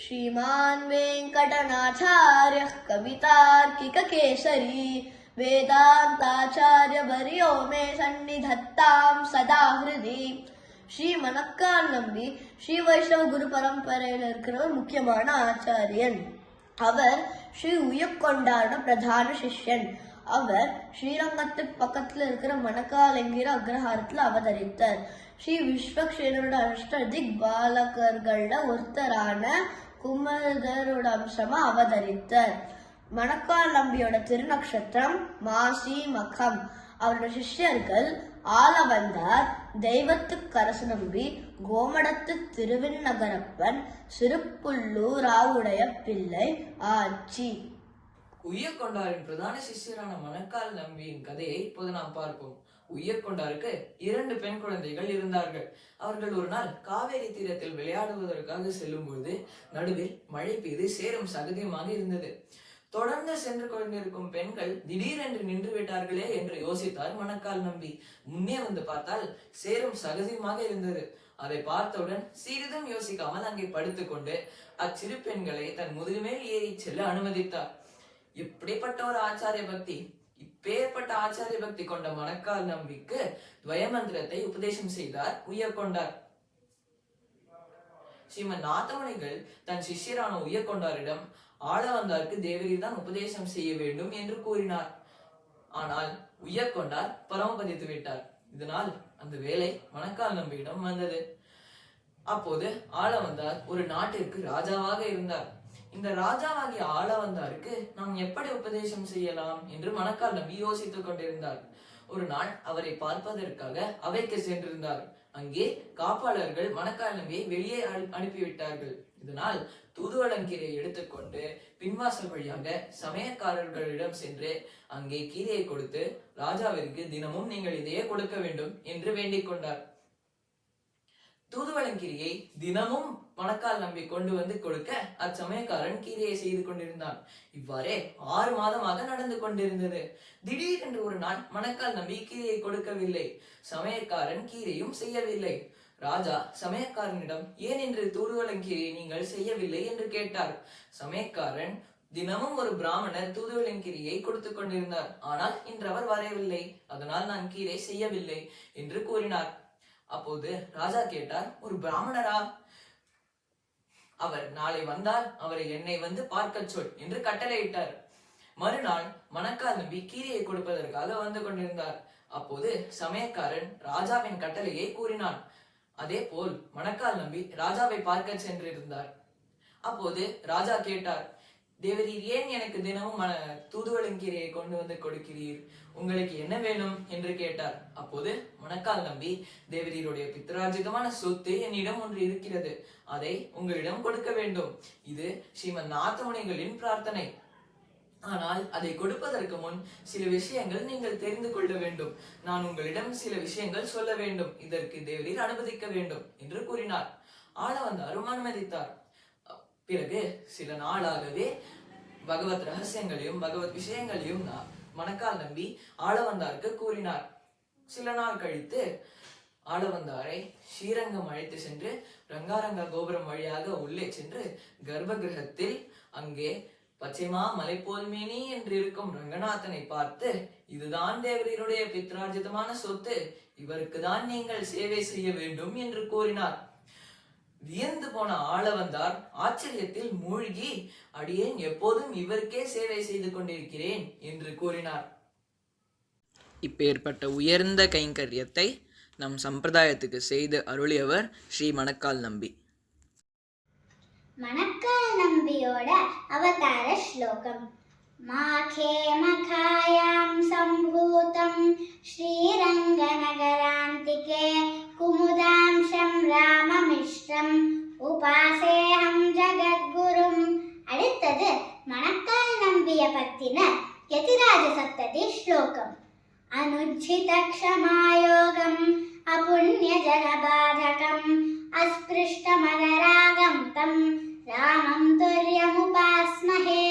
श्रीमान् वेङ्कटनाथार्यः कवितार्किककेसरी वेदान्ताचार्यवर्यो मे सन्निधत्तां सदा हृदि ஸ்ரீ மணக்கால் நம்பி ஸ்ரீ வைஷ்ணவ குரு பரம்பரையில் இருக்கிற ஒரு முக்கியமான ஆச்சாரியன் அவர் ஸ்ரீ உயக்கொண்டாரோட பிரதான சிஷ்யன் அவர் ஸ்ரீரங்கத்து பக்கத்துல இருக்கிற மணக்கால் என்கிற அக்ரஹாரத்துல அவதரித்தார் ஸ்ரீ விஸ்வக்ஷேனரோட அஷ்டதிக் பாலகர்கள்ல ஒருத்தரான குமரதரோட அம்சமா அவதரித்தார். மணக்கால் நம்பியோட திருநக்ஷத்திரம் மாசி மகம். அவரோட சிஷ்யர்கள் ஆலவந்தார் தெய்வத்துக்கரசு நம்பி கோமடத்து திருவிண்ணகரப்பன் சிறுப்புள்ளூர் பிள்ளை பிள்ளை உய்ய கொண்டாரின் பிரதான சிஷ்யரான மணக்கால் நம்பியின் கதையை இப்போது நாம் பார்ப்போம். உய்யக்கொண்டாருக்கு இரண்டு பெண் குழந்தைகள் இருந்தார்கள். அவர்கள் ஒரு நாள் காவேரி தீரத்தில் விளையாடுவதற்காக செல்லும்போது நடுவில் மழை பெய்து சேரும் சகதியுமாக இருந்தது. தொடர்ந்து சென்று கொண்டிருக்கும் பெண்கள் திடீரென்று நின்று விட்டார்களே என்று யோசித்தார் மணக்கால் நம்பி. முன்னே வந்து பார்த்தால் சேரும் சகதியுமாக இருந்தது. அதை பார்த்தவுடன் சிறிதும் யோசிக்காமல் அங்கே படுத்துக்கொண்டு அச்சிறு பெண்களை தன் முதுகுமேல் ஏறி செல்ல அனுமதித்தார். இப்படிப்பட்ட ஒரு ஆச்சாரிய பக்தி இப்பேற்பட்ட ஆச்சாரிய பக்தி கொண்ட மணக்கால் நம்பிக்கு துவயமந்திரத்தை உபதேசம் செய்தார் உயர்கொண்டார் ஸ்ரீமன் நாத்தமணிகள் தன் சிஷ்யரான உயர்கொண்டாரிடம் ஆளவந்தாருக்கு தேவரி தான் உபதேசம் செய்ய வேண்டும் என்று கூறினார். ஆனால் உய்யக்கொண்டார் பரமபதித்து விட்டார். இதனால் அந்த வேலை மணக்கால் நம்பியிடம் வந்தது. அப்போது ஆளவந்தார் ஒரு நாட்டிற்கு ராஜாவாக இருந்தார். இந்த ராஜாவாகிய ஆளவந்தாருக்கு நாம் எப்படி உபதேசம் செய்யலாம் என்று மனக்காலம் யோசித்துக் கொண்டிருந்தார். ஒரு நாள் அவரை பார்ப்பதற்காக அவைக்கு சென்றிருந்தார். அங்கே காப்பாளர்கள் மணக்கால் வெளியே அனு- அனுப்பிவிட்டார்கள். இதனால் தூதுவளங்கீரையை எடுத்துக்கொண்டு பின்வாசல் வழியாக சமயக்காரர்களிடம் சென்று அங்கே கீரையை கொடுத்து ராஜாவிற்கு தினமும் நீங்கள் இதையே கொடுக்க வேண்டும் என்று வேண்டிக் கொண்டார். தூதுவளங்கிரியை தினமும் மணக்கால் நம்பி கொண்டு வந்து கொடுக்க அச்சமயக்காரன் கீரையை செய்து கொண்டிருந்தான். இவ்வாறே ஆறு மாதமாக நடந்து கொண்டிருந்தது. திடீரென்று ஒரு நாள் மணக்கால் நம்பி கீரையை கொடுக்கவில்லை. சமயக்காரன் கீரையும் செய்யவில்லை. ராஜா சமயக்காரனிடம் ஏன் இன்று தூதுவளங்கீரியை நீங்கள் செய்யவில்லை? என்று கேட்டார். சமயக்காரன் தினமும் ஒரு பிராமணர் தூதுவளங்கிரியை கொடுத்து கொண்டிருந்தார். ஆனால் இன்று அவர் வரவில்லை. அதனால் நான் கீரை செய்யவில்லை என்று கூறினார். அப்போது ராஜா கேட்டார் ஒரு பிராமணரா? அவர் நாளை வந்தால் அவரை என்னை வந்து பார்க்க சொல் என்று கட்டளையிட்டார். மறுநாள் மணக்கால் நம்பி கீரையை கொடுப்பதற்காக வந்து கொண்டிருந்தார். அப்போது சமயக்காரன் ராஜாவின் கட்டளையை கூறினான். அதே போல் மணக்கால் நம்பி ராஜாவை பார்க்க சென்றிருந்தார். அப்போது ராஜா கேட்டார் தேவரீர் ஏன் எனக்கு தினமும் மன- தூதுவளங்கீரையை கொண்டு வந்து கொடுக்கிறீர்? உங்களுக்கு என்ன வேணும்? என்று கேட்டார். அப்போது மணக்கால் நம்பி தேவரீருடைய பித்ராஜிதமான சொத்து என்னிடம் ஒன்று இருக்கிறது. அதை உங்களிடம் கொடுக்க வேண்டும். இது ஸ்ரீமன் நாத்தமுனிகளின் பிரார்த்தனை. ஆனால் அதை கொடுப்பதற்கு முன் சில விஷயங்கள் நீங்கள் தெரிந்து கொள்ள வேண்டும். நான் உங்களிடம் சில விஷயங்கள் சொல்ல வேண்டும். இதற்கு தேவரீர் அனுமதிக்க வேண்டும் என்று கூறினார். ஆளவந்தாரும் அனுமதித்தார் பிறகு சில நாளாகவே பகவத் ரகசியங்களையும் பகவத் விஷயங்களையும் நா- மணக்கால் நம்பி ஆளவந்தாருக்கு கூறினார். சில நாள் கழித்து ஆளவந்தாரை ஸ்ரீரங்கம் அழைத்து சென்று ரங்காரங்க கோபுரம் வழியாக உள்ளே சென்று கர்ப்ப கிரகத்தில் அங்கே பச்சைமா மலைப்போல் மேனி என்று இருக்கும் ரங்கநாதனை பார்த்து இதுதான் தேவரீருடைய பித்ரார்ஜிதமான சொத்து. இவருக்கு தான் நீங்கள் சேவை செய்ய வேண்டும் என்று கூறினார். வியந்து போன ஆளவந்தார். ஆச்சரியத்தில் மூழ்கி அடியேன் எப்போதும் இவருக்கே சேவை செய்து கொண்டிருக்கிறேன் என்று கூறினார். இப்பேற்பட்ட உயர்ந்த கைங்கரியத்தை நம் சம்பிரதாயத்துக்கு செய்து அருளியவர் ஸ்ரீ மணக்கால் நம்பி. மணக்கால் நம்பியோட அவதார ஸ்லோகம். மாகே భక్తిన యతిరాజ సప్తతి శ్లోకం. అనుజ్జిత క్షమాయోగం అపుణ్య జనబాధకం అస్పృష్టమదరాగం తం రామం తుర్యముపాస్మహే